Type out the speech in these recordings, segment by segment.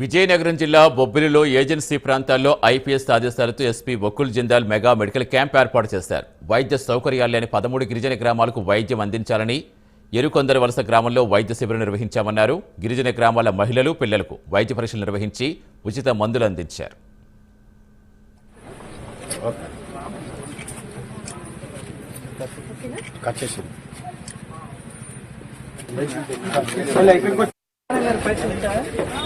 విజయనగరం జిల్లా బొబ్బిలిలో ఏజెన్సీ ప్రాంతాల్లో ఐపీఎస్ ఆదేశాలతో ఎస్పీ బొక్కుల్ జిందాల్ మెగా మెడికల్ క్యాంప్ ఏర్పాటు చేశారు. వైద్య సౌకర్యాలు లేని పదమూడు గిరిజన గ్రామాలకు వైద్యం అందించాలని ఎరుకొందరు వలస గ్రామంలో వైద్య శిబిరం నిర్వహించామన్నారు. గిరిజన గ్రామాల మహిళలు పిల్లలకు వైద్య పరీక్షలు నిర్వహించి ఉచిత మందులు అందించారు. కట్ చేసి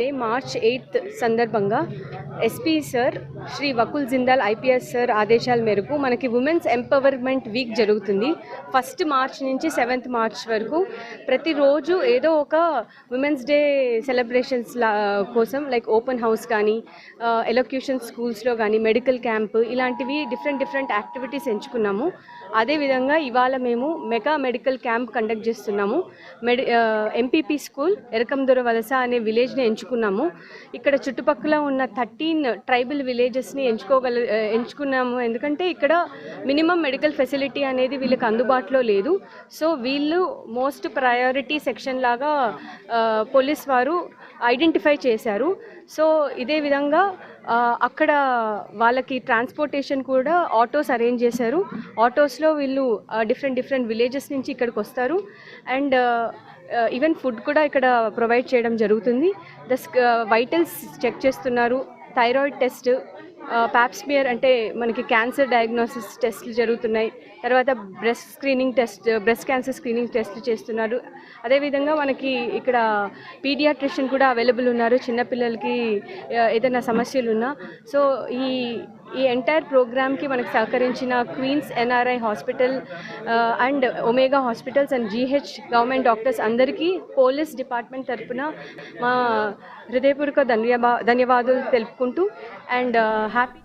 డే మార్చ్ ఎయిత్ సందర్భంగా SP sir Shri Vakul Jindal IPS sir ఆదేశాల మేరకు మనకి ఉమెన్స్ ఎంపవర్మెంట్ వీక్ జరుగుతుంది. ఫస్ట్ మార్చ్ నుంచి సెవెంత్ మార్చ్ వరకు ప్రతిరోజు ఏదో ఒక ఉమెన్స్ డే సెలబ్రేషన్స్ లా కోసం లైక్ ఓపెన్ హౌస్ కానీ ఎలక్యూషన్ స్కూల్స్లో కానీ మెడికల్ క్యాంప్ ఇలాంటివి డిఫరెంట్ డిఫరెంట్ యాక్టివిటీస్ ఎంచుకున్నాము. అదేవిధంగా ఇవాళ మేము మెగా మెడికల్ క్యాంప్ కండక్ట్ చేస్తున్నాము. మెడి ఎంపీపీ స్కూల్ ఎరకందొర వలస అనే విలేజ్ని ఎంచుకున్నాము. ఇక్కడ చుట్టుపక్కల ఉన్న థర్టీన్ ట్రైబల్ విలేజెస్ని ఎంచుకోగల ఎంచుకున్నాము. ఎందుకంటే ఇక్కడ మినిమం మెడికల్ ఫెసిలిటీ అనేది వీళ్ళకి అందుబాటులో లేదు. సో వీళ్ళు మోస్ట్ ప్రయారిటీ సెక్షన్ లాగా పోలీస్ వారు ఐడెంటిఫై చేశారు. సో ఇదే విధంగా అక్కడ వాళ్ళకి ట్రాన్స్పోర్టేషన్ కూడా ఆటోస్ అరేంజ్ చేశారు. ఆటోస్లో వీళ్ళు డిఫరెంట్ డిఫరెంట్ విలేజెస్ నుంచి ఇక్కడికి వస్తారు. అండ్ ఈవెన్ ఫుడ్ కూడా ఇక్కడ ప్రొవైడ్ చేయడం జరుగుతుంది. ద వైటల్స్ చెక్ చేస్తున్నారు. థైరాయిడ్ టెస్ట్ ప్యాప్స్మియర్ అంటే మనకి క్యాన్సర్ డయాగ్నోసిస్ టెస్ట్లు జరుగుతున్నాయి. తర్వాత breast screening test breast cancer screening టెస్ట్లు చేస్తున్నారు. అదేవిధంగా మనకి ఇక్కడ పీడియాట్రిషియన్ కూడా అవైలబుల్ ఉన్నారు. చిన్నపిల్లలకి ఏదైనా సమస్యలు ఉన్నా. సో ఈ ఈ ఎంటైర్ ప్రోగ్రామ్కి మనకు సహకరించిన Queens NRI hospital and Omega hospitals and GH government doctors అందరికీ పోలీస్ డిపార్ట్మెంట్ తరపున మా హృదయపూర్వక ధన్యవా ధన్యవాదాలు తెలుపుకుంటూ అండ్ హ్యాపీ uh,